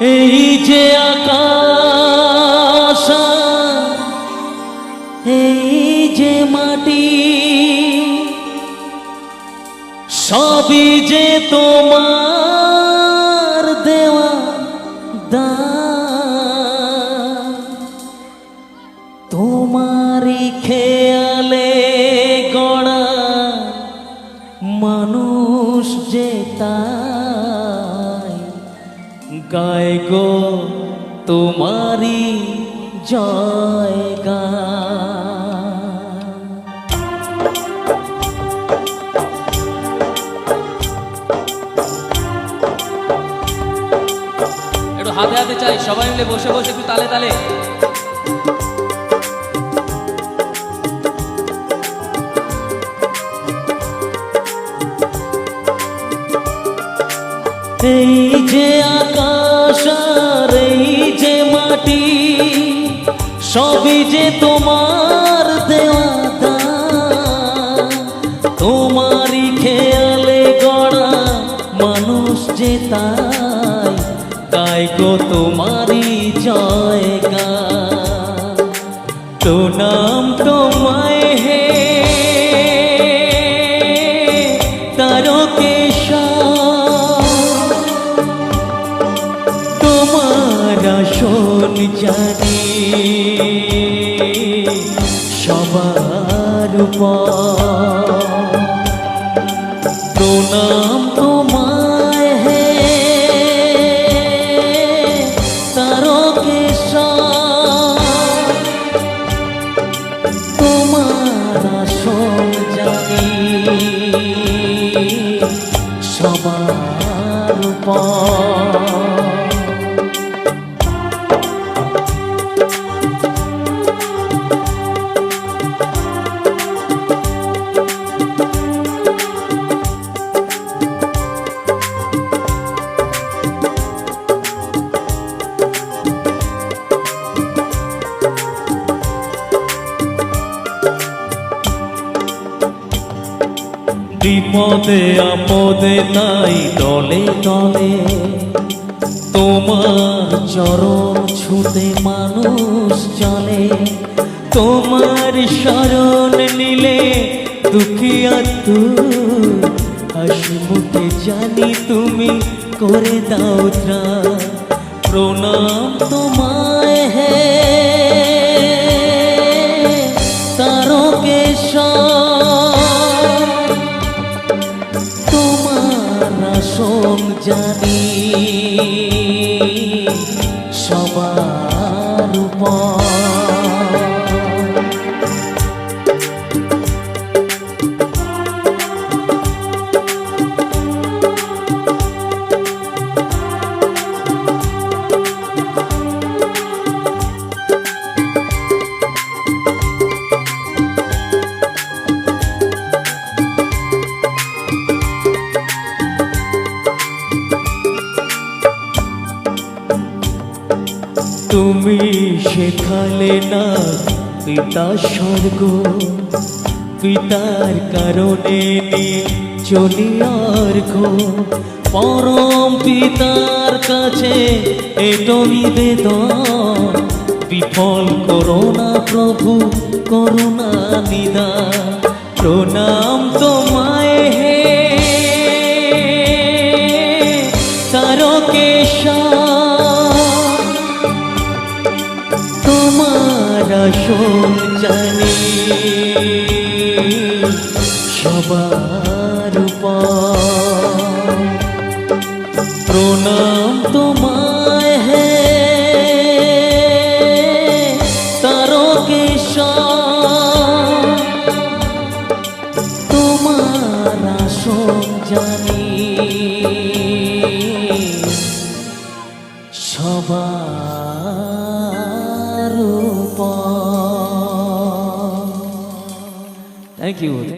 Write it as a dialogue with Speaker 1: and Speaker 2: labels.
Speaker 1: এই যে আকাশ, এই যে মাটি, সবই যে তোমার দেওয়া দান। তোমারই খেয়ালে গড়া মানুষ যে গায় গো তোমারই জয়
Speaker 2: একটু হাতে হাতে চাই, সবাই মিলে বসে বসে একটু তালে তালে।
Speaker 1: এই যে আকাশ আর এই যে মাটি, সবই যে তোমার দেওয়া। তোমারই খেয়ালে গড়া মানুষ যে তাই তাই গো তোমারই জয় গান তো নাম তোমায় হে সবার। প্রণাম বিপদে, আপদে তাই দলে দলে তোমার চরণ ছুতে মানুষ চলে তোমার শরণ নিলে দুঃখিয়া তু হাসি জানি তুমি করে দাও প্রণাম তোমায় হে। জানি সবার উপর। তুমি শেখালে না পিতা স্বর্গ। পিতার কারণে নিয়ে চলি অর্ঘ। পরম পিতার কাছে এটো নিবেদন। বিফল করোনা প্রভু করুণা নিদা। প্রণাম তোমায় আসন জানি সবার। প্রণাম তোমায় হে তারকেশ্বর তোমার জানি সবার Thank you.